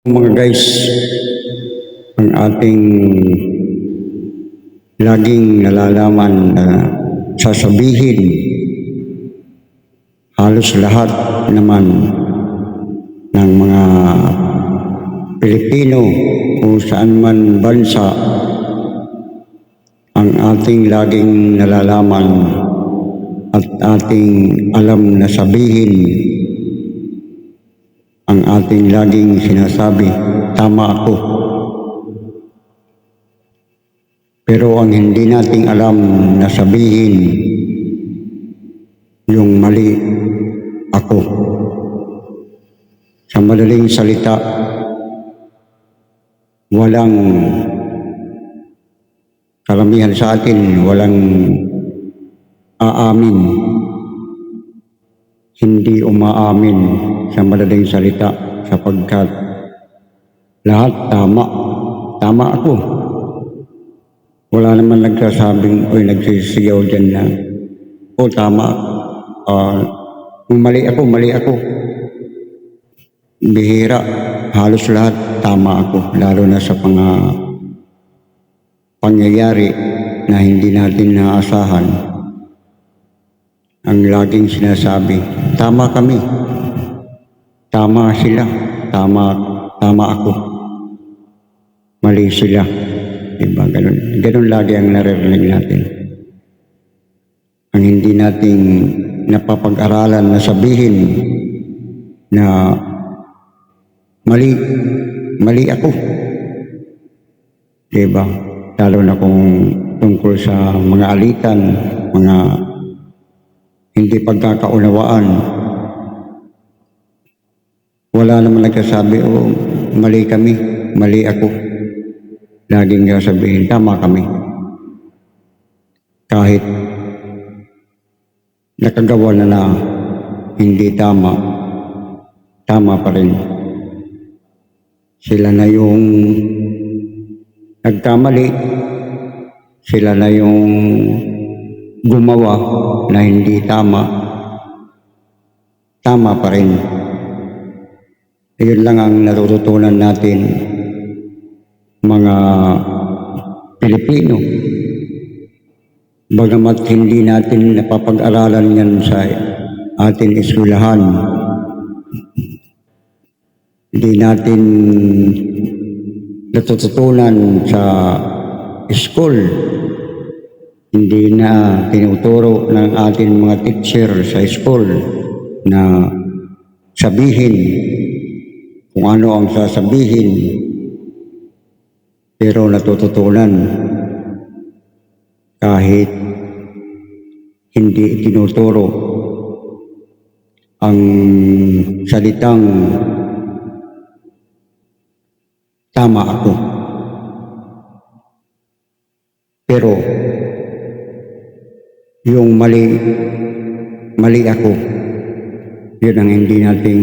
Mga guys, ang ating laging nalalaman na sasabihin halos lahat naman ng mga Pilipino kung saan man bansa ang ating laging nalalaman at ating alam na sabihin ang ating laging sinasabi, tama ako. Pero ang hindi nating alam na sabihin, yung mali ako. Sa madaling salita, walang karamihan sa atin, walang aamin hindi umaamin sa madaling salita sapagkat lahat tama. Tama ako. Wala naman nagsasabing o nagsisigaw dyan na o tama. Uh, mali ako, mali ako. Bihira. Halos lahat tama ako. Lalo na sa mga pangyayari na hindi natin naasahan ang laging sinasabi, tama kami. Tama sila. Tama, tama ako. Mali sila. Diba? Ganun, ganun lagi ang naririnig natin. Ang hindi nating napapag-aralan na sabihin na mali, mali ako. Diba? Lalo na kung tungkol sa mga alitan, mga hindi pagkakaunawaan. Wala naman nagsasabi, oh, mali kami, mali ako. Laging sabihin, tama kami. Kahit nakagawa na na hindi tama, tama pa rin. Sila na yung nagkamali, sila na yung gumawa na hindi tama, tama pa rin. Yun lang ang natututunan natin mga Pilipino. Bagamat hindi natin napapag-aralan yan sa ating eskwelahan, hindi natin natututunan sa school hindi na tinuturo ng ating mga teacher sa school na sabihin kung ano ang sasabihin pero natututunan kahit hindi tinuturo ang salitang tama ako. Pero yung mali, mali ako. Yun ang hindi nating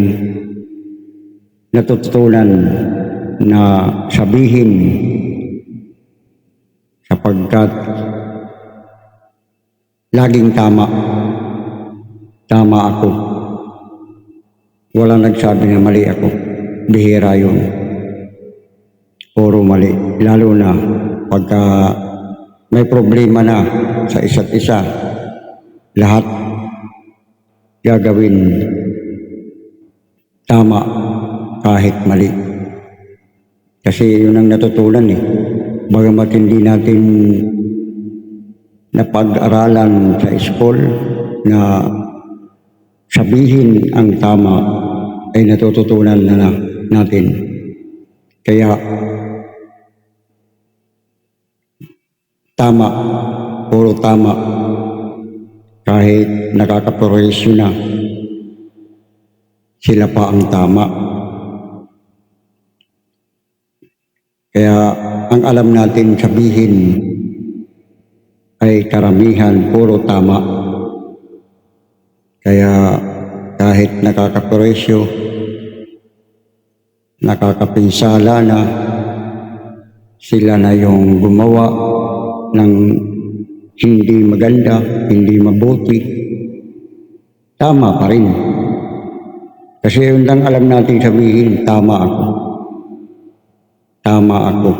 natututunan na sabihin sapagkat laging tama. Tama ako. Walang nagsabi na mali ako. Bihira yun. Puro mali. Lalo na pagka may problema na sa isa't isa, lahat gagawin tama kahit mali. Kasi yun ang natutunan eh. Bagamat hindi natin napag-aralan sa school na sabihin ang tama ay natututunan na, na natin. Kaya tama, puro tama. Kahit nakakaprogresyo na, sila pa ang tama. Kaya ang alam natin sabihin ay karamihan puro tama. Kaya kahit nakakapresyo, nakakapinsala na, sila na yung gumawa ng hindi maganda, hindi mabuti, tama pa rin. Kasi yun lang alam natin sabihin, tama ako. tama ako.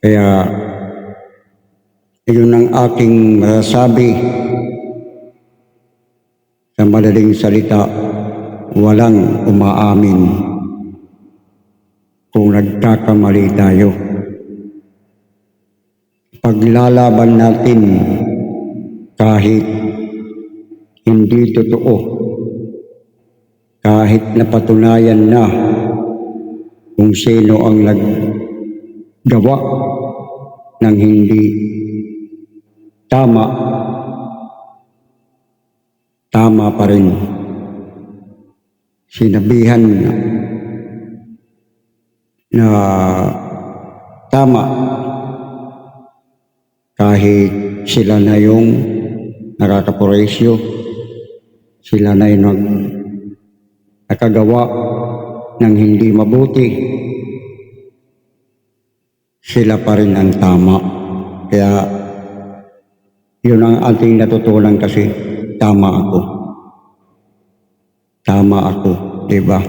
Kaya, yun ang aking masasabi sa madaling salita, walang umaamin kung nagkakamali tayo. Paglalaban natin kahit hindi totoo, kahit napatunayan na kung sino ang naggawa ng hindi tama, tama pa rin. Sinabihan na tama kahit sila na yung nakakaporesyo, sila na yung nag, nakagawa ng hindi mabuti, sila pa rin ang tama. Kaya yun ang ating natutunan kasi tama ako. Tama ako, di ba?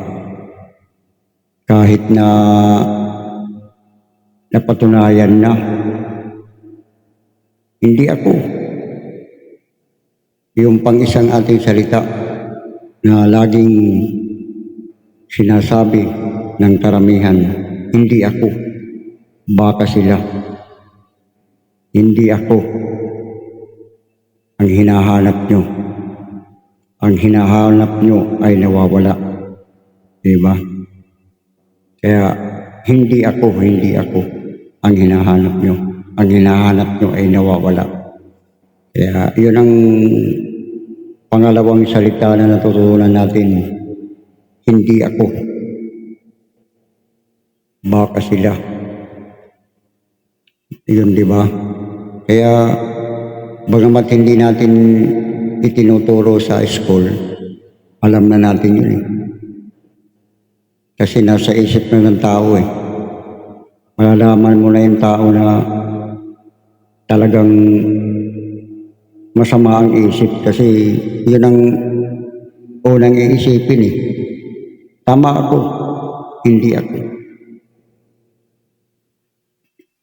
Kahit na napatunayan na, hindi ako. Yung pang isang ating salita na laging sinasabi ng karamihan, hindi ako. Baka sila. Hindi ako ang hinahanap nyo. Ang hinahanap nyo ay nawawala. Diba? Kaya hindi ako, hindi ako ang hinahanap nyo. Ang hinahanap nyo ay nawawala. Kaya yun ang pangalawang salita na natutunan natin. Hindi ako. Baka sila. Yun, di ba? Kaya, bagamat hindi natin itinuturo sa school, alam na natin yun eh. Kasi nasa isip na ng tao eh. Malalaman mo na yung tao na talagang masama ang isip kasi yun ang unang iisipin eh. Tama ako, hindi ako.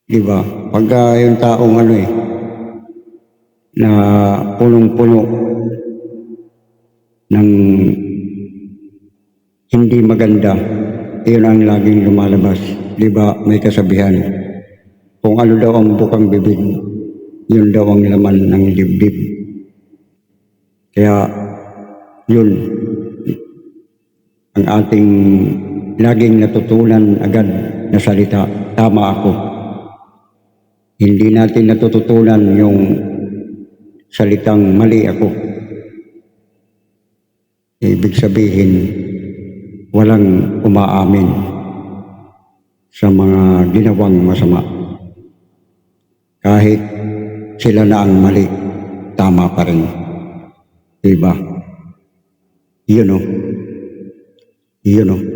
Di ba? Pagka yung taong ano eh, na punong-puno ng hindi maganda, yun ang laging lumalabas. Di ba? May kasabihan. Kung ano daw ang bukang bibig, yun daw ang laman ng dibdib. Kaya, yun, ang ating laging natutunan agad na salita, tama ako. Hindi natin natututunan yung salitang mali ako. Ibig sabihin, walang umaamin sa mga ginawang masama. Kahit sila na ang mali, tama pa rin. Diba? Yun o. Yun o.